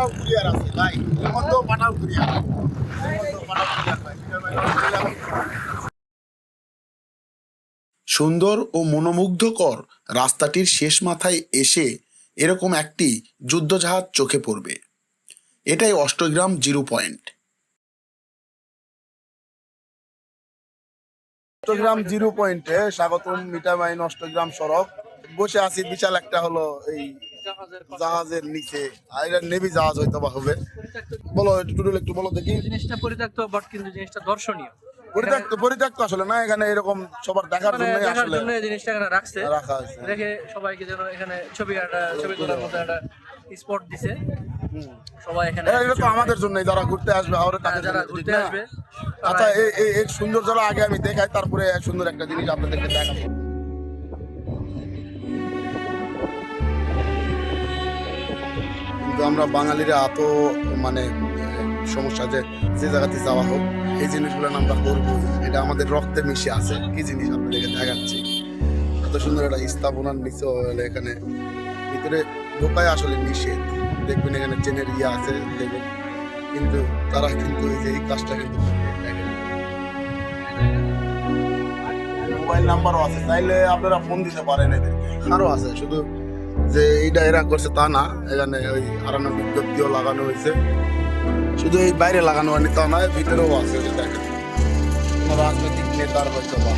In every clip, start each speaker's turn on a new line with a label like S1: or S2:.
S1: পাঠাও courier আছে ভাই। এর মধ্যেও পাঠাও কুরিয়ার
S2: সুন্দর ও মনোমুগ্ধকর রাস্তাটির শেষ মাথায় এসে এরকম একটি যুদ্ধজাহাজ চোখে পড়বে। এটাই Ashtagram zero point.
S1: Ashtagram zero পয়েন্টে স্বাগতম মিটামাইন অষ্টগ্রাম সড়ক। বসে আছি বিশাল একটা হলো এই জাহাজের নিচে আর এটা নেভি জাহাজ হয়তো বা হবে। বলো একটু টুটুল একটু বলো দেখি।
S3: জিনিসটা পরিত্যক্ত বাট কিন্তু জিনিসটা দর্শনীয়।
S1: পরিত্যক্ত পরিত্যক্ত আসলে না এখানে এরকম সবার দেখার
S3: মানে
S1: জন্য আসলে
S3: জিনিসটা এখানে রাখছে।
S1: রাখা
S3: দেখে সবাইকে যেন এখানে ছবি একটা ছবি তোলার মতো একটা স্পট দিছে। সবাই এখানে
S1: এটা এটা তো আমাদের জন্য যারা ঘুরতে আসবে
S3: যারা ঘুরতে আসবে
S1: আচ্ছা এই এই- সুন্দর জল আগে আমি দেখাই তারপরে সুন্দর একটা জিনিস আপনাদেরকে দেখাবো। কিন্তু আমরা বাঙালিরা এত মানে সমস্যা যে যে জায়গাতে যাওয়া হোক এই জিনিসগুলো আমরা করব এটা আমাদের রক্তে মিশে আছে। কি জিনিস আপনাদেরকে দেখাচ্ছি? এত সুন্দর একটা স্থাপনার নিচে এখানে ভিতরে ঢোকায় আসলে নিষেধ দেখবেন এখানে চেনের ইয়ে আছে দেখবেন। কিন্তু তারা কিন্তু এই যে এই কাজটা কিন্তু মোবাইল নাম্বারও আছে। চাইলে আপনারা ফোন দিতে পারেন এদেরকে। আরও আছে শুধু যে এইটা এরা করছে তা না, এখানে ওই আরানো বিজ্ঞপ্তিও লাগানো হয়েছে। শুধু এই বাইরে লাগানো হয়নি, তা নয় ভিতরেও আছে দেখেন। রাজনৈতিক নেতার হয়তো বা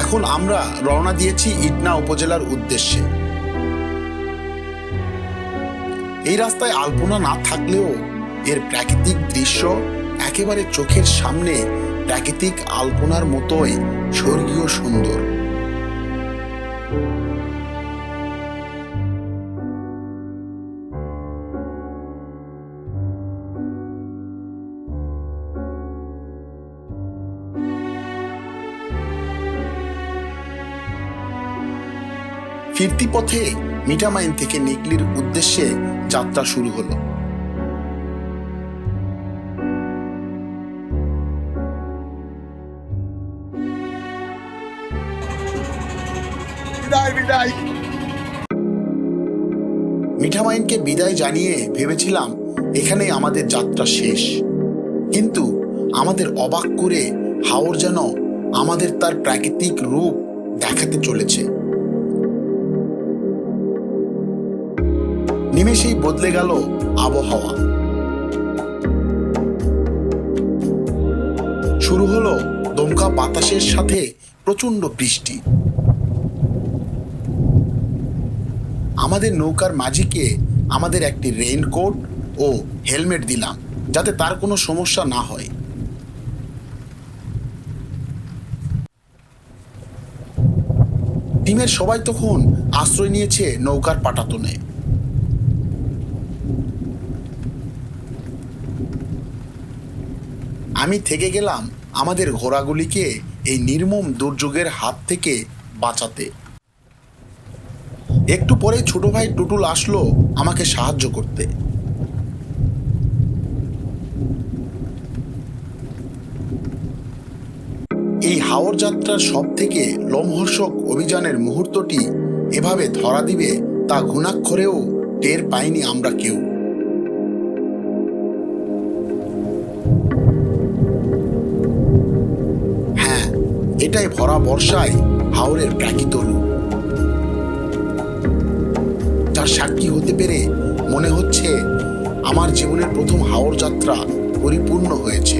S2: এখন আমরা রওনা দিয়েছি ইটনা উপজেলার উদ্দেশ্যে। এই রাস্তায় আলপনা না থাকলেও এর প্রাকৃতিক দৃশ্য একেবারে চোখের সামনে প্রাকৃতিক আলপনার মতোই স্বর্গীয় সুন্দর। ফিরতি পথে মিঠামাইন থেকে নিকলির উদ্দেশ্যে যাত্রা শুরু হলো। মিঠামাইনকে বিদায় জানিয়ে ভেবেছিলাম এখানেই আমাদের যাত্রা শেষ। কিন্তু আমাদের অবাক করে হাওর যেন আমাদের তার প্রাকৃতিক রূপ দেখাতে চলেছে। নিমেষেই বদলে গেল আবহাওয়া। শুরু হলো দমকা বাতাসের সাথে প্রচণ্ড বৃষ্টি। আমাদের নৌকার মাঝিকে আমাদের একটি রেইনকোট ও হেলমেট দিলাম, যাতে তার কোনো সমস্যা না হয়। টিমের সবাই তখন আশ্রয় নিয়েছে নৌকার পাটাতনে। আমি থেকে গেলাম আমাদের ঘোড়াগুলিকে এই নির্মম দুর্যোগের হাত থেকে বাঁচাতে। একটু পরে ছোট ভাই টুটুল আসলো আমাকে সাহায্য করতে। এই হাওর যাত্রার সব থেকে লোমহর্ষক অভিযানের মুহূর্তটি এভাবে ধরা দিবে তা ঘুণাক্ষরেও টের পাইনি আমরা কেউ। হ্যাঁ এটাই ভরা বর্ষায় হাওরের প্রাকৃত রূপ। যার সাক্ষী হতে পেরে মনে হচ্ছে আমার জীবনের প্রথম হাওর যাত্রা পরিপূর্ণ হয়েছে।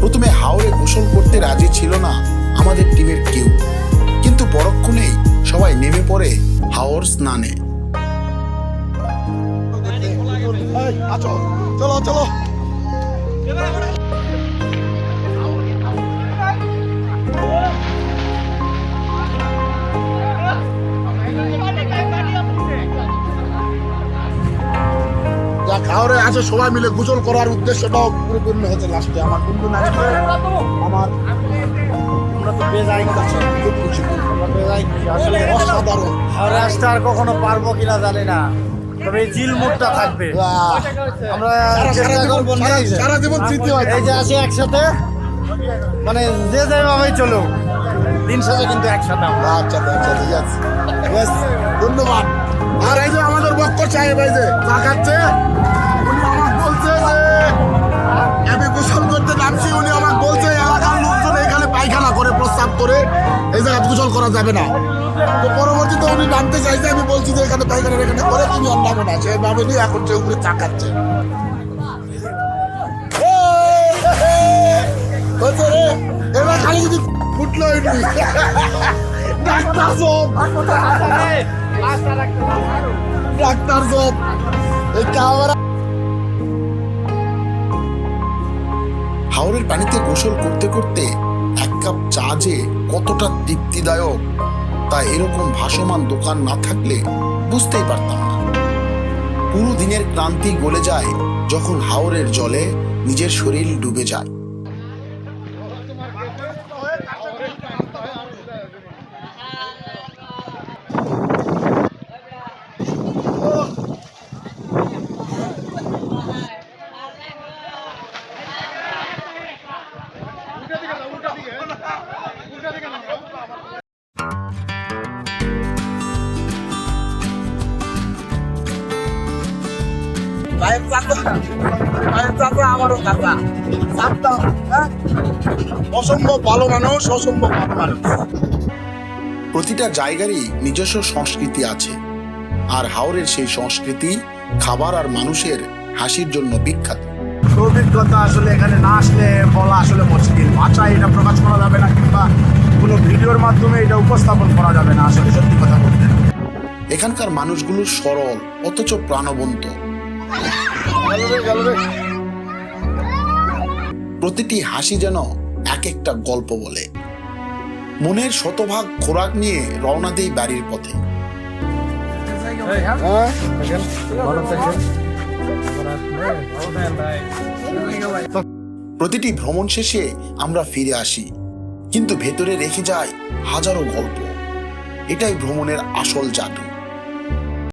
S2: প্রথমে হাওরে গোসল করতে রাজি ছিল না আমাদের টিমের কেউ। কিন্তু পরক্ষণেই সবাই নেমে পড়ে হাওর স্নানে।
S1: চলো চলো। খাওয়ারে আছে সবাই মিলে গোসল করার উদ্দেশ্যটাও পরিপূর্ণ হয়েছে লাস্টে আমার বন্ধু না আমার আমরা তো বেজায় কাছে খুব খুশি। আমরা বেজায় খুশি। আসলে অসাধারণ।
S4: রাস্তা আর কখনো পারব কিনা জানি না। তবে এই চিল মুডটা থাকবে। আমরা চেষ্টা করব
S1: সারা- জীবন স্মৃতি হয়
S4: এই যে আসি একসাথে। মানে যে যেভাবেই চলুক দিন শেষে কিন্তু একসাথে আমরা।
S1: আচ্ছা আচ্ছা ঠিক আছে। ধন্যবাদ। আর এই যে আমাদের বক্কর সাহেব এই যে চা খাচ্ছে। বলছে যে আমি গোসল করতে নামছি, উনি আমাকে বলছে, এলাকার লোকজন এখানে পায়খানা করে প্রস্তাব করে। এই জায়গায় গোসল করা যাবে না। তো পরবর্তীতে উনি নামতে চাইছে, আমি বলছি যে এখানে পায়খানা এখানে করে, তুমি আর নামো না। সে নামেনি এখন সে উপরে চা খাচ্ছে হচ্ছে রে, এবার খালি যদি ফুটলো ডাক্তার সব। ডাক্তার সব। এই ক্যামেরা
S2: হাওরের পানিতে গোসল করতে করতে এক কাপ চা যে কতটা তৃপ্তিদায়ক, তা এরকম ভাসমান দোকান না থাকলে বুঝতেই পারতাম না। পুরো দিনের ক্লান্তি গলে যায় যখন হাওরের জলে নিজের শরীর ডুবে যায়।
S1: অসম্ভব ভালো মানুষ অসম্ভব ভালো মানুষ।
S2: প্রতিটা জায়গারই নিজস্ব সংস্কৃতি আছে। আর হাওরের সেই সংস্কৃতি খাবার আর মানুষের হাসির জন্য বিখ্যাত।
S4: অভিজ্ঞতা আসলে এখানে না আসলে বলা আসলে মুশকিল। ভাষায় এটা প্রকাশ করা যাবে না কিংবা কোনো ভিডিওর মাধ্যমে এটা উপস্থাপন করা যাবে না আসলে সত্যি কথা বলতে।
S2: এখানকার মানুষগুলো সরল অথচ প্রাণবন্ত। প্রতিটি হাসি যেন এক একটা গল্প বলে। মনের শতভাগ খোরাক নিয়ে রওনা দেই বাড়ির পথে। প্রতিটি ভ্রমণ শেষে আমরা ফিরে আসি, কিন্তু ভেতরে রেখে যায় হাজারো গল্প। এটাই ভ্রমণের আসল জাদু।